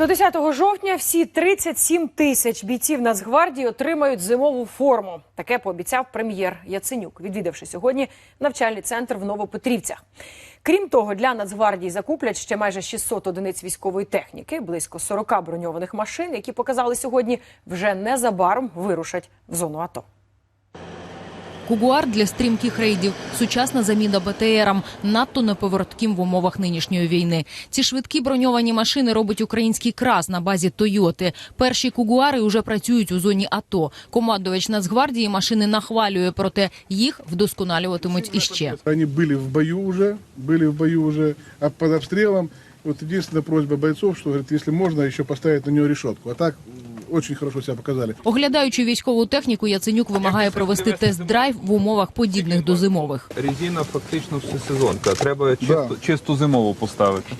До 10 жовтня всі 37 тисяч бійців Нацгвардії отримають зимову форму. Таке пообіцяв прем'єр Яценюк, відвідавши сьогодні навчальний центр в Новопетрівцях. Крім того, для Нацгвардії закуплять ще майже 600 одиниць військової техніки, близько 40 броньованих машин, які показали сьогодні, вже незабаром вирушать в зону АТО. Кугуар для стрімких рейдів, сучасна заміна БТРам, надто неповоротким в умовах нинішньої війни. Ці швидкі броньовані машини робить український крас на базі Тойоти. Перші кугуари вже працюють у зоні АТО. Командувач Нацгвардії машини нахвалює, проте їх вдосконалюватимуть іще. Они были в бою уже, были в бою уже а под обстрелом. Вот единственная просьба бойцов, что говорит, если можно, еще поставить на него решетку. А так очень хорошо себя показали. Оглядаючи військову техніку, Яценюк вимагає провести тест-драйв в умовах подібних до зимових. Резина фактично всесезонка. Треба чисту, Да. чисту зимову поставити.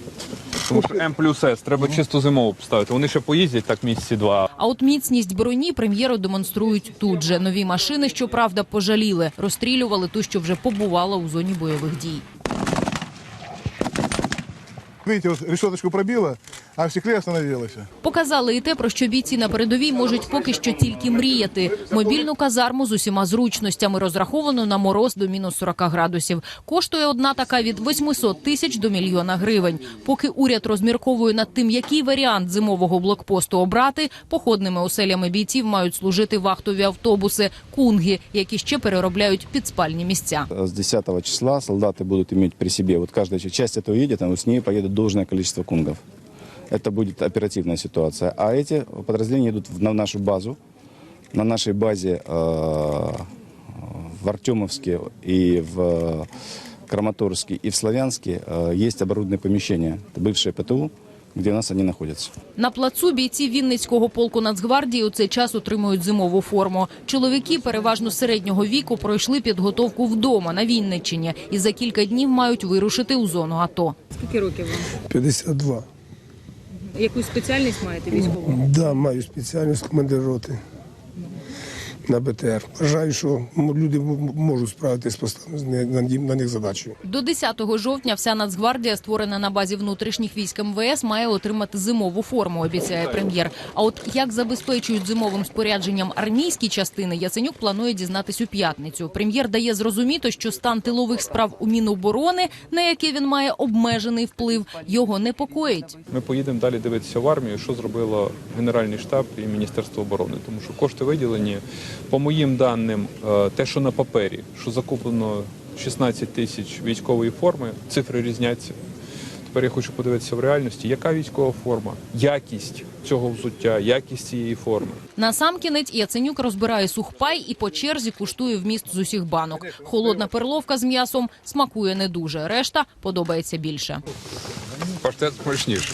Тому що М плюс С, треба чисту зимову поставити. Вони ще поїздять так місяці два. А от міцність броні прем'єру демонструють тут же. Нові машини, щоправда, пожаліли, розстрілювали ту, що вже побувала у зоні бойових дій. Видите, вот решеточку пробило, а в стекле остановилось. Показали і те, про що бійці на передовій можуть поки що тільки мріяти. Мобільну казарму з усіма зручностями, розраховану на мороз до мінус 40 градусів. Коштує одна така від 800 тисяч до мільйона гривень. Поки уряд розмірковує над тим, який варіант зимового блокпосту обрати, походними оселями бійців мають служити вахтові автобуси, кунги, які ще переробляють під спальні місця. С 10 числа солдаты будут иметь при себе, вот каждая ч- часть этого едет, а вот с ней поедет должное количество кунгов Это будет оперативная ситуация. А эти подразделения идут в- на нашу базу. На нашей базе э, в Артемовске и в Краматорске и в Славянске э, есть оборудованные помещения. Это бывшие ПТУ, где у нас они находятся. На плацу бійці Вінницького полку Нацгвардії у цей час отримують зимову форму. Чоловіки переважно середнього віку пройшли підготовку вдома на Вінниччині і за кілька днів мають вирушити у зону АТО. Скільки років вам? 52. Якусь спеціальність маєте військову? Да, маю спеціальність командир роти на БТР. Вважаю, що люди можуть справитися з поставленою на, них задачею. До 10 жовтня вся Нацгвардія, створена на базі внутрішніх військ МВС, має отримати зимову форму, обіцяє прем'єр. А от як забезпечують зимовим спорядженням армійські частини, Яценюк планує дізнатись у п'ятницю. Прем'єр дає зрозуміти, що стан тилових справ у Міноборони, на яке він має обмежений вплив, його непокоїть. Ми поїдемо далі дивитися в армію, що зробило Генеральний штаб і Міністерство оборони. Тому що кошти виділені. По моїм даним, е, те, що на папері, що закуплено 16 тисяч військової форми, цифри різняться. Тепер я хочу подивитися в реальності, яка військова форма, якість цього взуття, якість цієї форми. Насамкінець Яценюк розбирає сухпай і по черзі куштує вміст з усіх банок. Холодна перловка з м'ясом смакує не дуже. Решта подобається більше. Паштет смачніше.